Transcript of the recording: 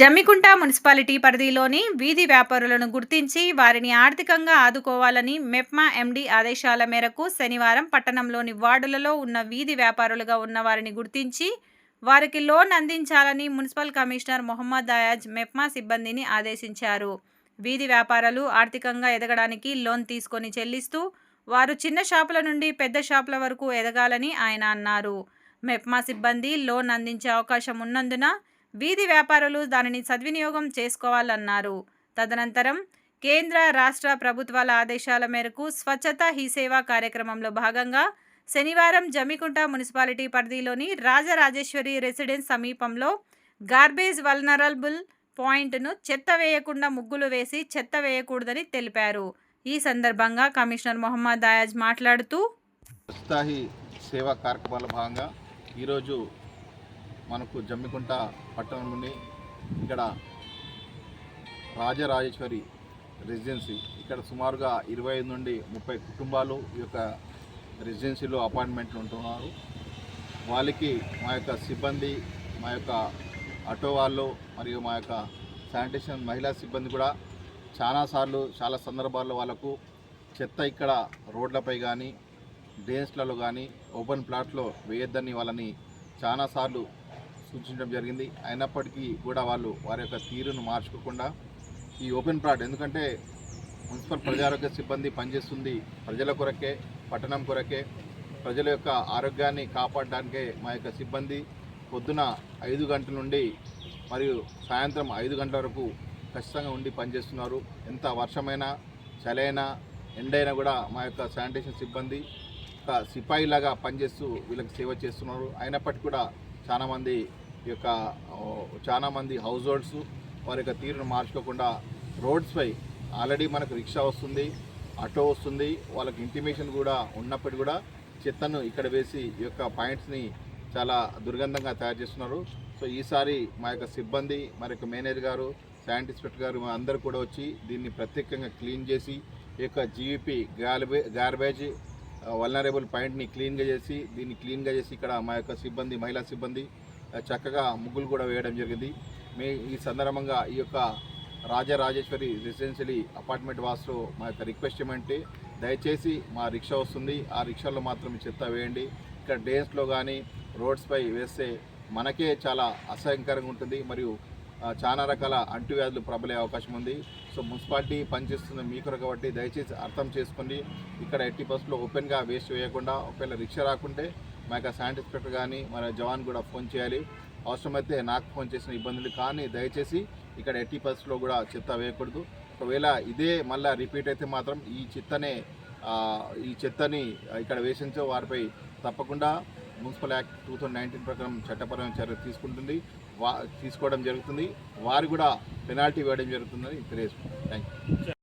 Jammikunta municipality పరిధిలోని వీధి వ్యాపారులను గుర్తించి వారిని ఆర్థికంగా ఆదుకోవాలని మెప్మా ఎండీ ఆదేశాల మేరకు శనివారం పట్టణంలోని వార్డులలో ఉన్న వీధి వ్యాపారులుగా ఉన్న వారిని గుర్తించి వారికి లోన్ అందించాలని మున్సిపల్ కమిషనర్ మొహమ్మద్ అయాజ్ మెప్మా సిబ్బందిని ఆదేశించారు. వీధి వ్యాపారాలు ఆర్థికంగా ఎదగడానికి లోన్ తీసుకొని చెల్లిస్తూ వారు చిన్న షాపుల నుండి పెద్ద షాపుల వరకు ఎదగాలని ఆయన అన్నారు. మెప్మా సిబ్బంది లోన్ అందించే అవకాశం ఉన్నందున వీధి వ్యాపారులు దానిని సద్వినియోగం చేసుకోవాలన్నారు. తదనంతరం కేంద్ర రాష్ట్ర ప్రభుత్వాల ఆదేశాల మేరకు స్వచ్ఛత హీ సేవా కార్యక్రమంలో భాగంగా శనివారం జమికుంట మున్సిపాలిటీ పరిధిలోని రాజరాజేశ్వరి రెసిడెన్స్ సమీపంలో గార్బేజ్ వల్నరబుల్ పాయింట్ను చెత్త వేయకుండా ముగ్గులు వేసి చెత్త వేయకూడదని తెలిపారు. ఈ సందర్భంగా కమిషనర్ మొహమ్మద్ అయాజ్ మాట్లాడుతూ సేవా కార్యక్రమాల భాగంగా ఈరోజు మనకు జమ్మికుంట పట్టణం నుండి ఇక్కడ రాజరాజేశ్వరి రెసిడెన్సీ ఇక్కడ సుమారుగా ఇరవై ఐదు నుండి ముప్పై కుటుంబాలు ఈ యొక్క రెసిడెన్సీలో అపాయింట్మెంట్లు ఉంటున్నారు. వాళ్ళకి మా యొక్క సిబ్బంది మా యొక్క ఆటో వాళ్ళు మరియు మా యొక్క శానిటేషన్ మహిళా సిబ్బంది కూడా చాలాసార్లు చాలా సందర్భాల్లో వాళ్ళకు చెత్త ఇక్కడ రోడ్లపై కానీ డ్రైన్స్లలో కానీ ఓపెన్ ప్లాట్లో వేయొద్దని వాళ్ళని చాలాసార్లు సూచించడం జరిగింది. అయినప్పటికీ కూడా వాళ్ళు వారి యొక్క తీరును మార్చుకోకుండా ఈ ఓపెన్ ప్లాట్ ఎందుకంటే మున్సిపల్ ప్రజారోగ్య సిబ్బంది పనిచేస్తుంది ప్రజల కొరకే పట్టణం కొరకే. ప్రజల యొక్క ఆరోగ్యాన్ని కాపాడడానికే మా యొక్క సిబ్బంది పొద్దున ఐదు గంటల నుండి మరియు సాయంత్రం ఐదు గంటల వరకు ఖచ్చితంగా ఉండి పనిచేస్తున్నారు. ఎంత వర్షమైనా చలైనా ఎండైనా కూడా మా యొక్క శానిటేషన్ సిబ్బంది ఒక సిపాయిలాగా పనిచేస్తూ వీళ్ళకి సేవ చేస్తున్నారు. అయినప్పటికీ కూడా చాలామంది ఈ యొక్క చాలామంది హౌస్ హోల్డ్స్ వారి యొక్క తీరును మార్చుకోకుండా రోడ్స్పై ఆల్రెడీ మనకు రిక్షా వస్తుంది ఆటో వస్తుంది వాళ్ళకి ఇంటిమేషన్ కూడా ఉన్నప్పటికీ కూడా చెత్తను ఇక్కడ వేసి ఈ యొక్క పాయింట్స్ని చాలా దుర్గంధంగా తయారు చేస్తున్నారు. సో ఈసారి మా యొక్క సిబ్బంది మరి యొక్క మేనేజర్ గారు శానిటరీ ఇన్స్పెక్టర్ గారు మా అందరూ కూడా వచ్చి దీన్ని ప్రత్యేకంగా క్లీన్ చేసి ఈ యొక్క జీవీపీ గార్బే గార్బేజ్ వల్నరేబుల్ పాయింట్ని క్లీన్గా చేసి దీన్ని క్లీన్గా చేసి ఇక్కడ మా యొక్క సిబ్బంది మహిళా సిబ్బంది చక్కగా ముగ్గులు కూడా వేయడం జరిగింది. మే ఈ సందర్భంగా ఈ యొక్క రాజరాజేశ్వరి రెసిడెన్షియలీ అపార్ట్మెంట్ వాసు మా యొక్క రిక్వెస్ట్ ఏమంటే దయచేసి మా రిక్షా వస్తుంది. ఆ రిక్షాలో మాత్రం చెత్త వేయండి. ఇక్కడ డేస్లో కానీ రోడ్స్పై వేస్తే మనకే చాలా అసహ్యకరంగా ఉంటుంది. మరియు చాలా రకాల అంటువ్యాధులు ప్రబలే అవకాశం ఉంది. సో మున్సిపాలిటీ పనిచేస్తుంది మీ కొరకు కాబట్టి దయచేసి అర్థం చేసుకోండి. ఇక్కడ ఎట్టి బస్సులో ఓపెన్గా వేస్ట్ వేయకుండా ఒకవేళ రిక్షా రాకుంటే మా యొక్క శానిటరీ ఇన్స్పెక్టర్ కానీ మన జవాన్ కూడా ఫోన్ చేయాలి. అవసరమైతే నాకు ఫోన్ చేసిన ఇబ్బందులు కానీ దయచేసి ఇక్కడ ఎట్టి బస్సులో కూడా చెత్త వేయకూడదు. ఒకవేళ ఇదే మళ్ళీ రిపీట్ అయితే మాత్రం ఈ చెత్తనే ఈ చెత్తని ఇక్కడ వేసించే వారిపై తప్పకుండా municipal act two thousand nineteen ప్రకారం చట్టపరమైన చర్య తీసుకుంటుంది. వా తీసుకోవడం జరుగుతుంది. వారు కూడా పెనాల్టీ వేయడం జరుగుతుందని తెలియజేసుకుంటాం థ్యాంక్ యూ